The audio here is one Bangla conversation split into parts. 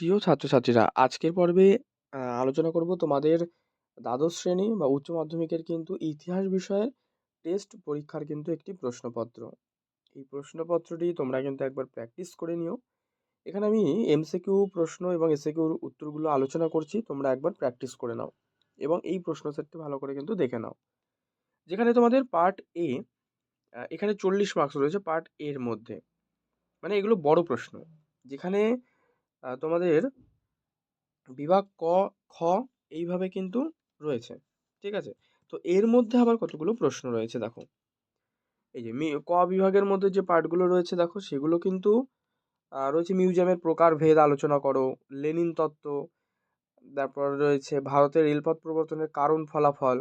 প্রিয় ছাত্রছাত্রীরা, আজকের পর্বে আলোচনা করব তোমাদের দ্বাদশ শ্রেণি বা উচ্চ মাধ্যমিকের কিন্তু ইতিহাস বিষয়ের টেস্ট পরীক্ষার কিন্তু একটি প্রশ্নপত্র। এই প্রশ্নপত্রটি তোমরা কিন্তু একবার প্র্যাকটিস করে নিও। এখানে আমি এমসিকিউ প্রশ্ন এবং এসিকিউর উত্তরগুলো আলোচনা করছি, তোমরা একবার প্র্যাকটিস করে নাও এবং এই প্রশ্ন সেটটি ভালো করে কিন্তু দেখে নাও। যেখানে তোমাদের পার্ট এ এখানে ৪০ মার্কস রয়েছে পার্ট এর মধ্যে। মানে এগুলো বড় প্রশ্ন। যেখানে তোমাদের বিভাগ ক, খ এইভাবে কিন্তু রয়েছে। ঠিক আছে? তো এর মধ্যে আবার কতগুলো প্রশ্ন রয়েছে দেখো। এই যে ক বিভাগের মধ্যে যে পার্টগুলো রয়েছে দেখো সেগুলো কিন্তু রয়েছে মিউজিয়ামের প্রকারভেদ আলোচনা করো, লেনিন তত্ত্ব, তারপর রয়েছে ভারতের রেলপথ প্রবর্তনের কারণ ফলাফল।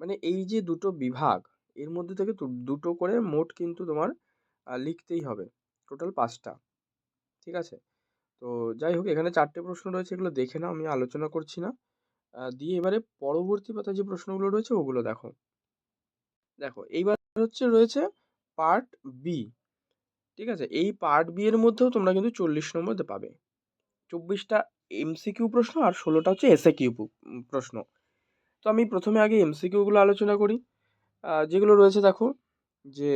মানে এই যে দুটো বিভাগ এর মধ্যে থেকে দুটো করে মোট কিন্তু তোমার লিখতেই হবে। টোটাল পাঁচটা ঠিক আছে? তো যাই হোক, এখানে চারটে প্রশ্ন রয়েছে, এগুলো দেখে নাও, আমি আলোচনা করছি না। দিয়ে এবারে পরবর্তী পাতায় যে প্রশ্নগুলো রয়েছে, ওগুলো দেখো। দেখো, এইবার হচ্ছে রয়েছে পার্ট বি। ঠিক আছে? এই পার্ট বি এর মধ্যেও তোমরা কিন্তু ৪০ নম্বর পাবে। ২৪ টা এমসিকিউ প্রশ্ন আর ষোলোটা হচ্ছে এসএকিউ পু, উম, প্রশ্ন। তো আমি প্রথমে আগে এমসিকিউ গুলো আলোচনা করি। যেগুলো রয়েছে দেখো, যে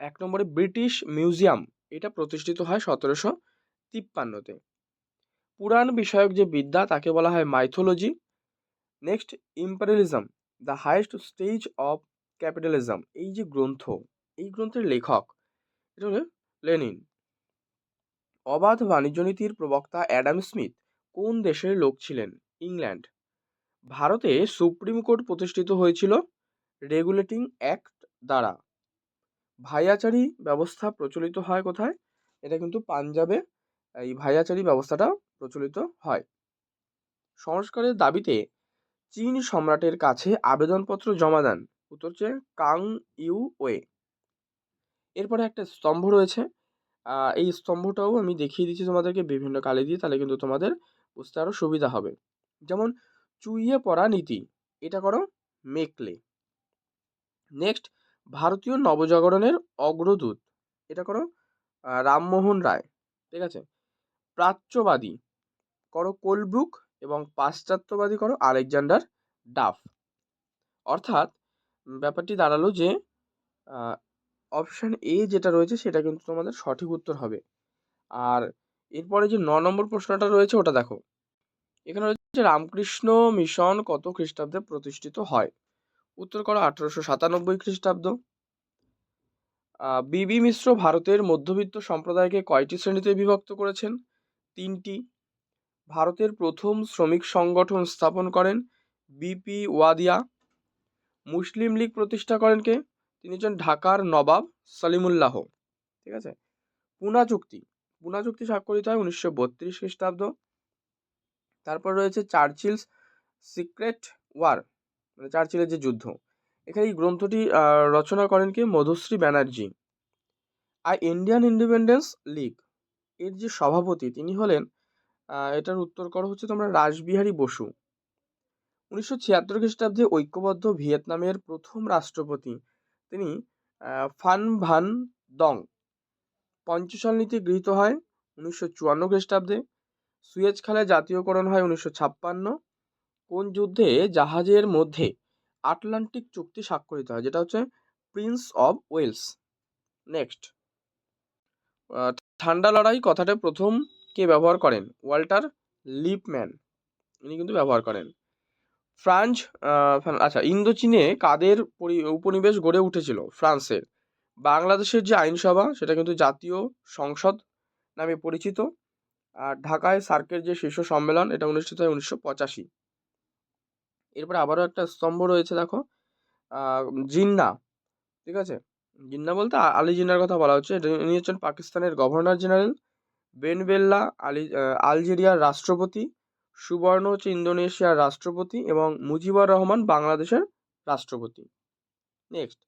এক নম্বরে ব্রিটিশ মিউজিয়াম, এটা প্রতিষ্ঠিত হয় ১৭৫৩ তে। পুরাণ বিষয়ক যে বিদ্যা তাকে বলা হয় mythology. Next imperialism the highest stage of capitalism এই যে গ্রন্থ, এই গ্রন্থের লেখক এটা হলো লেনিন। অবাধ বাণিজ্য নীতির প্রবক্তা অ্যাডাম স্মিথ কোন দেশের লোক ছিলেন? ইংল্যান্ড। ভারতে সুপ্রিম কোর্ট প্রতিষ্ঠিত হয়েছিল রেগুলেটিং অ্যাক্ট দ্বারা। ভাইয়াচারী ব্যবস্থা প্রচলিত হয় কোথায়? এটা কিন্তু পাঞ্জাবে এই ভাইয়াচারী ব্যবস্থাটা প্রচলিত হয়। সংস্কারের দাবিতে চীন সম্রাটের কাছে আবেদনপত্র জমা দেন। উত্তর হচ্ছে কাং ইউ ওয়ে। এরপরে একটা স্তম্ভ রয়েছে। এই স্তম্ভটাও আমি দেখিয়ে দিচ্ছি তোমাদেরকে বিভিন্ন কালে দিয়ে, তাহলে কিন্তু তোমাদের বুঝতে আরও সুবিধা হবে। যেমন, চুইয়ে পড়া নীতি, এটা করো মেকলে। নেক্সট, ভারতীয় নবজাগরণের অগ্রদূত, এটা করো রামমোহন রায়। ঠিক আছে? প্রাচ্যবাদী করো কোলব্রুক এবং পাশ্চাত্যবাদী করো আলেকজান্ডার ডাফ। অর্থাৎ, ব্যাপারটি দাঁড়াল যে অপশান এ যেটা রয়েছে সেটা কিন্তু তোমাদের সঠিক উত্তর হবে। আর এরপরে যে ন নম্বর প্রশ্নটা রয়েছে ওটা দেখো। এখানে রয়েছে রামকৃষ্ণ মিশন কত খ্রিস্টাব্দে প্রতিষ্ঠিত হয়? উত্তর করো ১৮৯৭ খ্রিস্টাব্দ। বি.বি. মিশ্র ভারতের মধ্যবিত্ত সম্প্রদায়কে কয়টি শ্রেণীতে বিভক্ত করেছেন? ৩টি। ভারতের প্রথম শ্রমিক সংগঠন স্থাপন করেন বি.পি. ওয়াদিয়া। মুসলিম লীগ প্রতিষ্ঠা করেন কে? তিনি হচ্ছেন ঢাকার নবাব সালিমুল্লাহ ঠিক আছে? পুনা চুক্তি। পুনা চুক্তি স্বাক্ষরিত হয় ১৯৩২ খ্রিস্টাব্দ। তারপর রয়েছে চার্চিলস সিক্রেট ওয়ার মানে চার্চিলের যে যুদ্ধ। এখানে এই গ্রন্থটি রচনা করেন কে? মধুশ্রী ব্যানার্জী। আর ইন্ডিয়ান ইন্ডিপেন্ডেন্স লীগ এর যে সভাপতি তিনি হলেন এটার উত্তর করো হচ্ছে তোমরা রাসবিহারী বসু। ১৯৭৬ খ্রিস্টাব্দে ঐক্যবদ্ধ ভিয়েতনামের প্রথম রাষ্ট্রপতি তিনি ফান ভান দং। পঞ্চশাল নীতি গৃহীত হয় ১৯৫৪ খ্রিস্টাব্দে। সুয়েজ খালের জাতীয়করণ হয় ১৯৫৬ কোন যুদ্ধে জাহাজের মধ্যে আটলান্টিক চুক্তি স্বাক্ষরিত হয়? যেটা হচ্ছে প্রিন্স অব ওয়েলস। নেক্সট ঠান্ডা লড়াই কথাটা প্রথম কে ব্যবহার করেন? Walter Lippmann. ইনি কিন্তু ব্যবহার করেন। ফ্রান্স আচ্ছা ইন্দোচীনে কাদের উপনিবেশ গড়ে উঠেছিল? ফ্রান্সের। বাংলাদেশের যে আইনসভা, সেটা কিন্তু জাতীয় সংসদ নামে পরিচিত। আর ঢাকায় সার্কের যে শীর্ষ সম্মেলন, এটা অনুষ্ঠিত হয় ১৯৮৫। এরপরে আবারও একটা স্তম্ভ রয়েছে, দেখো। জিন্না, ঠিক আছে? জিন্নাহ বলতে আলী জিন্নাহর কথা বলা হচ্ছে। ইনি হচ্ছেন পাকিস্তানের governor general. Ben Bella Ali আলজেরিয়ার রাষ্ট্রপতি। সুবর্ণ হচ্ছে ইন্দোনেশিয়ার রাষ্ট্রপতি এবং মুজিবুর রহমান বাংলাদেশের রাষ্ট্রপতি। নেক্সট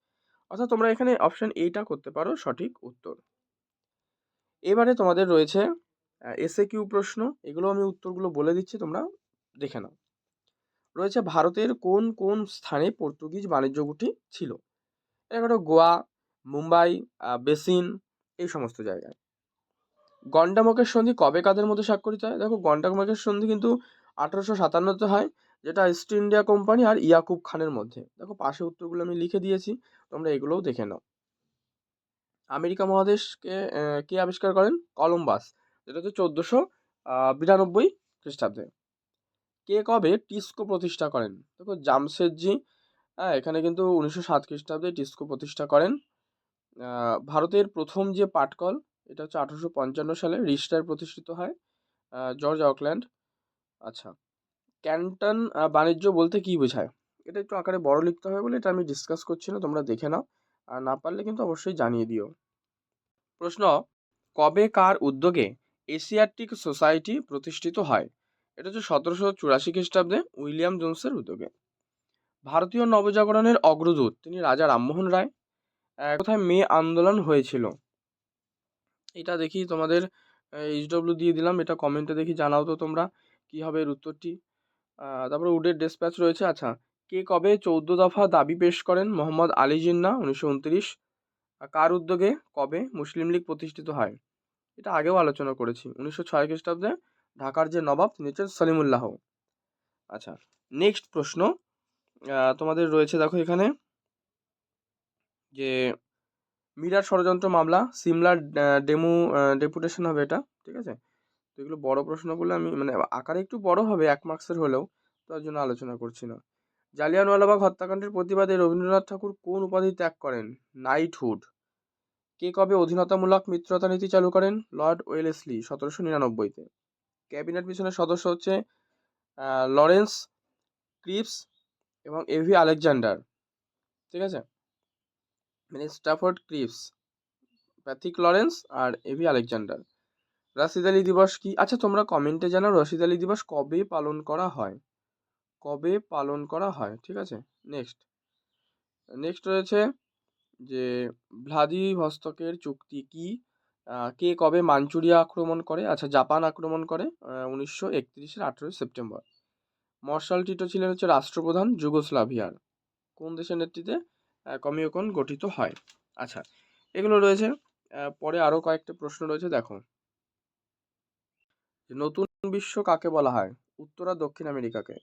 অর্থাৎ তোমরা এখানে অপশান এ-টা করতে পারো সঠিক উত্তর। এবারে তোমাদের রয়েছে আ এসএকিউ প্রশ্ন। এগুলো আমি উত্তরগুলো বলে দিচ্ছি তোমরা দেখে নাও। রয়েছে ভারতের কোন, কোন স্থানে পর্তুগিজ বাণিজ্য গুটি ছিল? এটা গোয়া, মুম্বাই, বেসিন এই সমস্ত জায়গায়। গন্ডামকের সন্ধি কবে কাদের মধ্যে স্বাক্ষরিত হয়? দেখো গন্ডামকের সন্ধি কিন্তু আঠারোশো সাতান্নতে হয় যেটা ইস্ট ইন্ডিয়া কোম্পানি আর ইয়াকুব খানের মধ্যে। দেখো পাশে উত্তরগুলো আমি লিখে দিয়েছি তোমরা এগুলোও দেখে নাও। আমেরিকা মহাদেশকে কে আবিষ্কার করেন? কলম্বাস যেটা হচ্ছে চোদ্দোশো বিরানব্বই খ্রিস্টাব্দে। কে কবে টিস্কো প্রতিষ্ঠা করেন? দেখো জামশেদজি হ্যাঁ এখানে কিন্তু উনিশশো সাত খ্রিস্টাব্দে টিস্কো প্রতিষ্ঠা করেন। ভারতের প্রথম যে পাটকল, এটা হচ্ছে আঠারোশো পঞ্চান্ন সালে রিস্টার প্রতিষ্ঠিত হয় জর্জ অকল্যান্ড। আচ্ছা ক্যান্টন বাণিজ্য বলতে কি বোঝায়? এটা একটু আকারে বড় লিখতে হবে বলে এটা আমি ডিসকাস করছি না, তোমরা দেখে নাও। আর না পারলে কিন্তু অবশ্যই জানিয়ে দিও। প্রশ্ন, কবে কার উদ্যোগে এশিয়াটিক সোসাইটি প্রতিষ্ঠিত হয়? এটা হচ্ছে সতেরোশো চুরাশি খ্রিস্টাব্দে উইলিয়াম জোন্সের উদ্যোগে। ভারতীয় নবজাগরণের অগ্রদূত, তিনি রাজা রামমোহন রায়। কোথায় মে আন্দোলন হয়েছিল। এটা দেখি তোমাদের এইচডব্লিউ দিয়ে দিলাম, এটা কমেন্টে দেখি জানাও তো তোমরা, কি হবে এর উত্তরটি। তারপরে উডের ডেসপ্যাচ রয়েছে আচ্ছা কে কবে চৌদ্দ দফা দাবি পেশ করেন মোহাম্মদ আলী জিন্না, উনিশশো উনত্রিশ? কার উদ্যোগে, কবে মুসলিম লীগ প্রতিষ্ঠিত হয়? এটা আগেও আলোচনা করেছি, উনিশশো ছয় খ্রিস্টাব্দে ঢাকার যে নবাব, তিনি হচ্ছেন সলিমুল্লাহ। আচ্ছা নেক্সট প্রশ্ন তোমাদের রয়েছে, দেখো এখানে। যে মিরার ষড়যন্ত্র মামলা, সিমলার ডেমো ডেপুটেশন হবে এটা, ঠিক আছে? তো এগুলো বড় প্রশ্নগুলো আমি মানে আকারে একটু বড় হবে, এক মার্কসের হলেও, তার জন্য আলোচনা করছি না। জালিয়ানওয়ালাবাগ হত্যাকাণ্ডের প্রতিবাদে রবীন্দ্রনাথ ঠাকুর কোন উপাধি ত্যাগ করেন? নাইটহুড। কে কবে অধীনতামূলক মিত্রতা নীতি চালু করেন? লর্ড ওয়েলেসলি, সতেরোশো নিরানব্বইতে। ক্যাবিনেট মিশনের সদস্য হচ্ছে লরেন্স ক্রিপস এবং এভি আলেকজান্ডার, ঠিক আছে? স্টাফোর্ড ক্রিপস, প্যাথিক লরেন্স আর এভি আলেকজান্ডার। রাশিদ আলী দিবস কি? আচ্ছা তোমরা কমেন্টে জানাও রশিদ আলী দিবস কবে পালন করা হয়। কবে পালন করা হয়, ঠিক আছে? নেক্সট। নেক্সট রয়েছে যে ভ্লাদি ভ্লাদিভস্তকের চুক্তি কি? কে কবে মাঞ্চুরিয়া আক্রমণ করে? আচ্ছা জাপান আক্রমণ করে উনিশশো একত্রিশের আঠেরোই সেপ্টেম্বর। মার্শাল টিটো ছিলেন হচ্ছে রাষ্ট্রপ্রধান যুগোস্লাভিয়ার। কোন দেশের নেতৃত্বে? আহ, কমিউকন গঠিত হয়। আচ্ছা এগুলো রয়েছে। পরে আরও কয়েকটা প্রশ্ন রয়েছে দেখো। নতুন বিশ্ব কাকে বলা হয়? উত্তর আর দক্ষিণ আমেরিকাকে।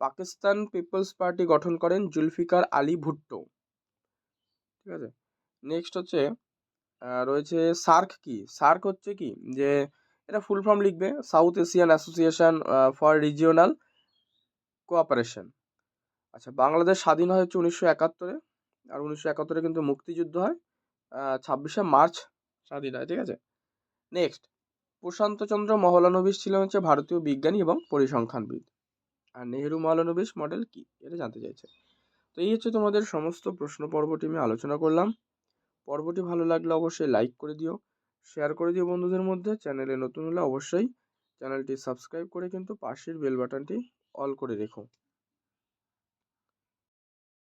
পাকিস্তান পিপলস পার্টি গঠন করেন জুলফিকার আলী ভুট্টো। ঠিক আছে? নেক্সট হচ্ছে রয়েছে সার্ক কি? সার্ক হচ্ছে কি? যে এটা ফুল ফর্ম লিখবে South Asian Association for Regional Cooperation আচ্ছা বাংলাদেশ স্বাধীন হয় হচ্ছে উনিশশো একাত্তরে। আর উনিশশো একাত্তরে কিন্তু মুক্তিযুদ্ধ হয় ছাব্বিশে মার্চ স্বাধীন হয়, ঠিক আছে? নেক্সট প্রশান্তচন্দ্র মহলানবিশ ছিলেন হচ্ছে ভারতীয় বিজ্ঞানী এবং পরিসংখ্যানবিদ। আর নেহেরু মহলানবিশ মডেল কি? এটা জানতে চাইছে। তো এই হচ্ছে তোমাদের সমস্ত প্রশ্ন পর্বটি আমি আলোচনা করলাম। পর্বটি ভালো লাগলে অবশ্যই লাইক করে দিও শেয়ার করে দিও বন্ধুদের মধ্যে। চ্যানেলে নতুন হলে অবশ্যই চ্যানেলটি সাবস্ক্রাইব করে কিন্তু পাশের বেল বাটনটি অল করে রেখো।